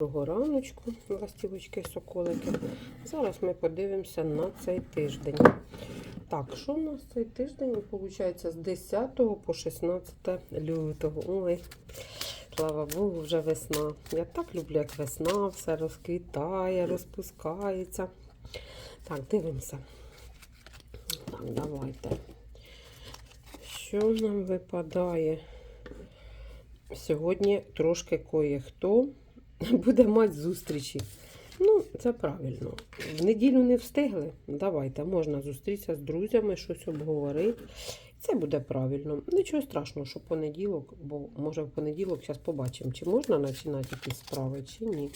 Доброго раночку, ластівочки соколики. Зараз ми подивимося на цей тиждень. Так, що у нас цей тиждень виходить з 10 по 16 лютого. Ой, слава Богу, вже весна. Я так люблю, як весна, все розквітає, розпускається. Так, дивимося. Так, давайте. Що нам випадає? Сьогодні трошки кое-хто буде мати зустрічі. Ну, це правильно. В неділю не встигли. Давайте, можна зустрітися з друзями, щось обговорити. Це буде правильно. Нічого страшного, що понеділок, бо може в понеділок зараз побачимо, чи можна починати якісь справи, чи ні.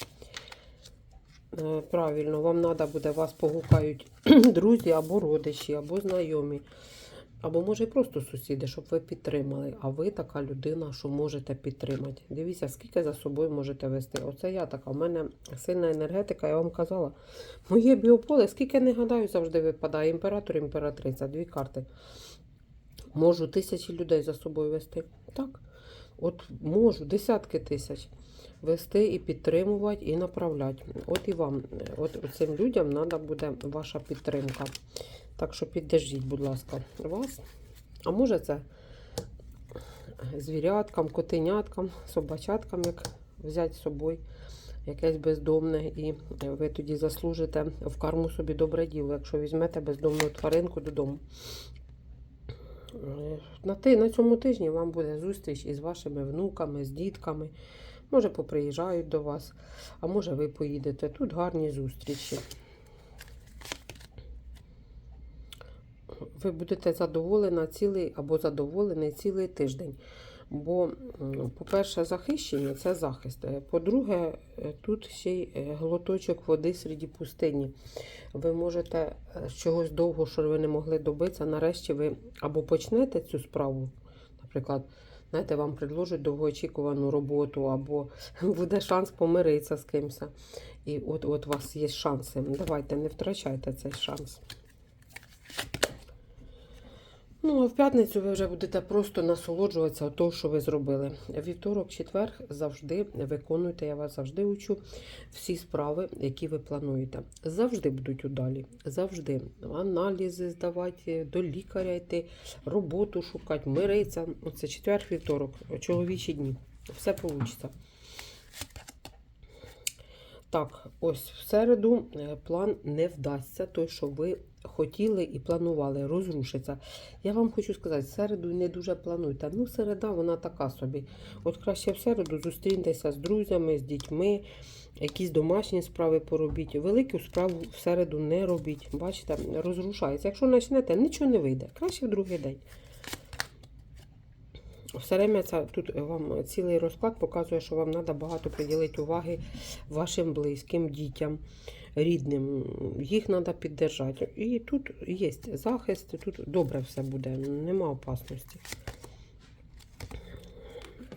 Е, Правильно, вам треба буде, вас погукають друзі або родичі, або знайомі. Або може і просто сусіди, щоб ви підтримали. А ви така людина, що можете підтримати. Дивіться, скільки за собою можете вести. Оце я така. У мене сильна енергетика, я вам казала. Моє біополе, скільки не гадаю, завжди випадає. Імператор, імператриця, дві карти. Можу тисячі людей за собою вести. Так. От можу десятки тисяч вести і підтримувати, і направляти. От і вам, от цим людям треба буде ваша підтримка. Так що піддержіть, будь ласка, вас. А може це звіряткам, котеняткам, собачаткам, як взяти з собою якесь бездомне, і ви тоді заслужите в карму собі добре діло, якщо візьмете бездомну тваринку додому. На, на цьому тижні вам буде зустріч із вашими внуками, з дітками. Може, поприїжджають до вас, а може, ви поїдете. Тут гарні зустрічі. Ви будете задоволена цілий або задоволений цілий тиждень. Бо, по-перше, захищення це захист. Е, По-друге, е, тут ще й е, глоточок води серед пустині. Ви можете чогось довго, що ви не могли добитися, нарешті ви або почнете цю справу, наприклад, знаєте, вам предложать довгоочікувану роботу, або буде шанс помиритися з кимось. І от у вас є шанси. Давайте не втрачайте цей шанс. Ну, а в п'ятницю ви вже будете просто насолоджуватися того, що ви зробили. Вівторок, четвер завжди виконуйте, я вас завжди учу всі справи, які ви плануєте. Завжди будуть удалі. Завжди. Аналізи здавати, до лікаря йти, роботу шукати, миритися. Оце четвер, вівторок, чоловічі дні. Все вийде. Так, ось в середу е, план не вдасться, той, що ви хотіли і планували, розрушиться. Я вам хочу сказати, в середу не дуже плануйте. Ну, середа, вона така собі. От краще в середу зустріньтеся з друзями, з дітьми, якісь домашні справи поробіть. Велику справу в середу не робіть. Бачите, розрушається. Якщо почнете, нічого не вийде. Краще в другий день. Все время це тут вам цілий розклад показує, що вам треба багато приділити уваги вашим близьким дітям, рідним. Їх треба піддержати. І тут є захист, тут добре все буде, нема опасності.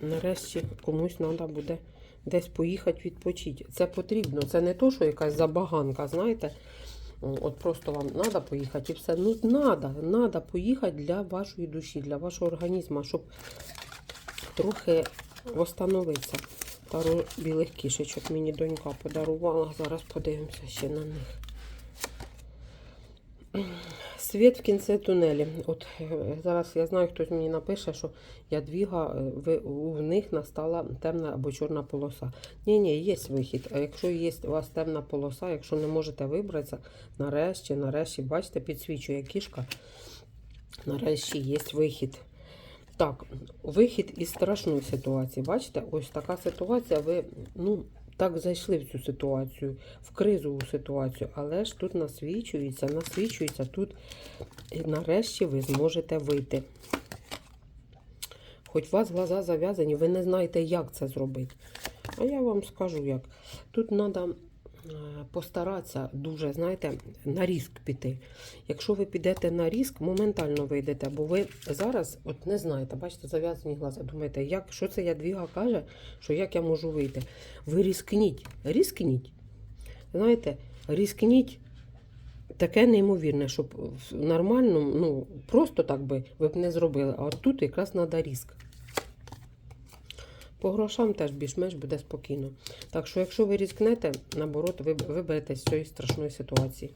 Нарешті комусь треба буде десь поїхати відпочити. Це потрібно. Це не то, що якась забаганка, знаєте. От просто вам треба поїхати і все. Ну, треба, треба поїхати для вашої душі, для вашого організму, щоб трохи встановитися. Пару білих кішечок мені донька подарувала. Зараз подивимося ще на них. Світ в кінці тунелі. От е, зараз я знаю, хтось мені напише, що ядвіга, е, ви, у них настала темна або чорна полоса. Ні, ні, є вихід. А якщо є у вас темна полоса, якщо не можете вибратися, нарешті, нарешті, бачите, підсвічує кішка. Нарешті є вихід. Так, вихід із страшної ситуації. Бачите, ось така ситуація. Ви ну, так зайшли в цю ситуацію, в кризову ситуацію, але ж тут насвічується, насвічується, тут і нарешті ви зможете вийти. Хоч у вас глаза зав'язані, ви не знаєте, як це зробити. А я вам скажу як. Тут треба постаратися дуже, знаєте, на риск піти. Якщо ви підете на риск, моментально вийдете, бо ви зараз от не знаєте, бачите, зав'язані глаза. Думаєте, як, що це ядвіга каже, що як я можу вийти? Ви рискніть, рискніть. Знаєте, рискніть. Таке неймовірне, щоб в нормальному, ну, просто так би ви б не зробили. А от тут якраз треба риск. По грошам теж більш-менш буде спокійно. Так що, якщо ви різкнете, наоборот, ви виберетесь з цієї страшної ситуації.